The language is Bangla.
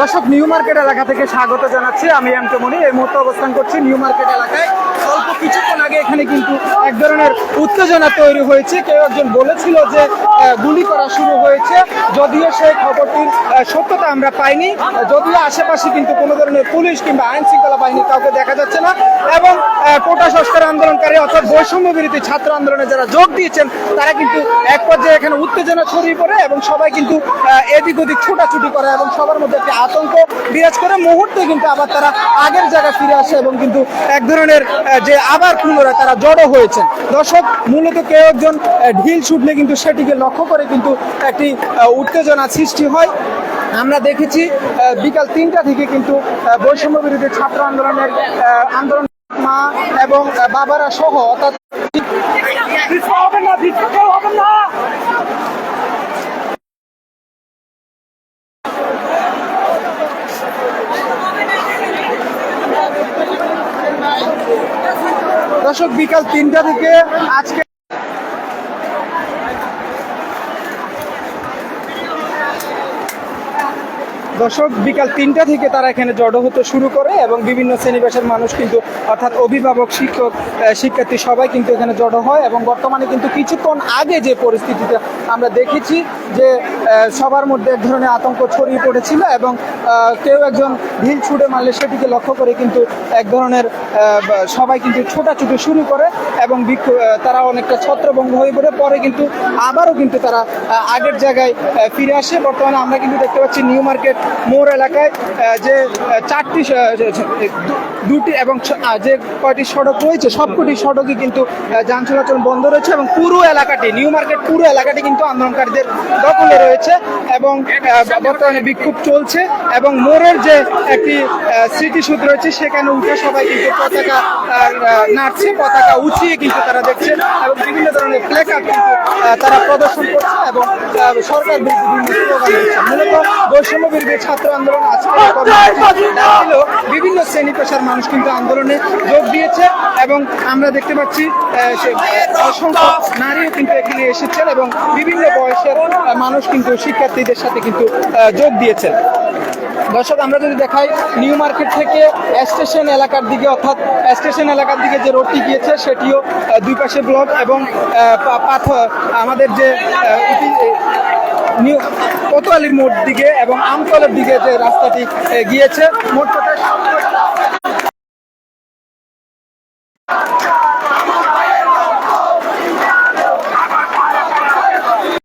দর্শক, নিউ মার্কেট এলাকা থেকে স্বাগত জানাচ্ছি। আমি এম কে মনি এই মুহূর্তে অবস্থান করছি নিউ মার্কেট এলাকায়। অল্প কিছুক্ষণ আগে এখানে কিন্তু এক ধরনের উত্তেজনা তৈরি হয়েছে। কেউ একজন বলেছিল যে গুলি করা শুরু হয়েছে। যদিও সেই খবরটির সত্যতা আমরা পাইনি। যদিও আশেপাশে কিন্তু কোনো ধরনের পুলিশ কিংবা আইন বাহিনী কাউকে দেখা যাচ্ছে না এবং কোটা সংস্কার আন্দোলনকারী অর্থাৎ বৈষম্য বিরোধী ছাত্র আন্দোলনে যারা যোগ দিয়েছেন, তারা কিন্তু এক পর্যায়ে এখানে উত্তেজনা ছড়িয়ে পড়ে এবং সবাই কিন্তু এদিক ওদিক ছুটাছুটি করে এবং সবার মধ্যে একটি আতঙ্ক বিরাজ করে। মুহূর্তে কিন্তু আবার তারা আগের জায়গায় ফিরে আসে এবং কিন্তু এক ধরনের যে আবার পুনরায় তারা জড়ো হয়েছেন। দর্শক, মূলত কেউ একজন ঢিল ছুটলে কিন্তু সেটিকে লক্ষ্য করে কিন্তু একটি উত্তেজনা সৃষ্টি হয়। আমরা দেখেছি বিকাল তিনটা থেকে কিন্তু বৈষম্য বিরোধী ছাত্র আন্দোলনের আন্দোলন মা এবং বাবারা সহ অর্থাৎ দর্শক, বিকাল তিনটা থেকে আজকে দর্শক, বিকাল তিনটা থেকে তারা এখানে জড়ো হতে শুরু করে এবং বিভিন্ন শ্রেণীবাসের মানুষ কিন্তু, অর্থাৎ অভিভাবক, শিক্ষক শিক্ষার্থী সবাই কিন্তু এখানে জড়ো হয় এবং বর্তমানে কিন্তু কিছুক্ষণ আগে যে পরিস্থিতিটা আমরা দেখেছি যে সবার মধ্যে এক ধরনের আতঙ্ক ছড়িয়ে পড়েছিল এবং কেউ একজন ঢিল ছুটে মারলে সেটিকে লক্ষ্য করে কিন্তু এক ধরনের সবাই কিন্তু ছোটাছুটি শুরু করে এবং তারা অনেকটা ছত্রভঙ্গ হয়ে পড়ে। পরে কিন্তু আবারও কিন্তু তারা আগের জায়গায় ফিরে আসে। বর্তমানে আমরা কিন্তু দেখতে পাচ্ছি নিউ মার্কেট মোড় এলাকায় যে চারটি দুটি এবং যে কয়টি সড়ক রয়েছে, সবকটি সড়কই কিন্তু যান চলাচল বন্ধ রয়েছে এবং পুরো এলাকাটি, নিউ মার্কেট পুরো এলাকাটি কিন্তু আন্দোলনকারীদের দখলে রয়েছে এবং বর্তমানে বিক্ষোভ চলছে। এবং মোড়ের যে একটি স্মৃতিসূদ রয়েছে, সেখানে উঠে সবাই কিন্তু পতাকা নাড়ছে, পতাকা উঁচিয়ে কিন্তু তারা দেখছে এবং বিভিন্ন ধরনের প্লেকার্ড কিন্তু তারা প্রদর্শন করছে এবং সরকার মূলত বৈষম্য বিরোধী ছাত্র আন্দোলন আজকে বিভিন্ন শ্রেণি পেশার মানুষ কিন্তু আন্দোলনে যোগ দিয়েছে এবং আমরা দেখতে পাচ্ছি অসংখ্য নারীও কিন্তু এখানে এসেছেন এবং বিভিন্ন বয়সের মানুষ কিন্তু শিক্ষার্থীদের সাথে কিন্তু যোগ দিয়েছেন। দর্শক, আমরা যদি দেখাই নিউ মার্কেট থেকে স্টেশন এলাকার দিকে, অর্থাৎ স্টেশন এলাকার দিকে যে রোডটি গিয়েছে, সেটিও দুই পাশে ব্লক এবং পাথর। আমাদের যে নিউ, কোতোয়ালির মোড় দিকে এবং আমতলের দিকে যে রাস্তাটি গিয়েছে, মোট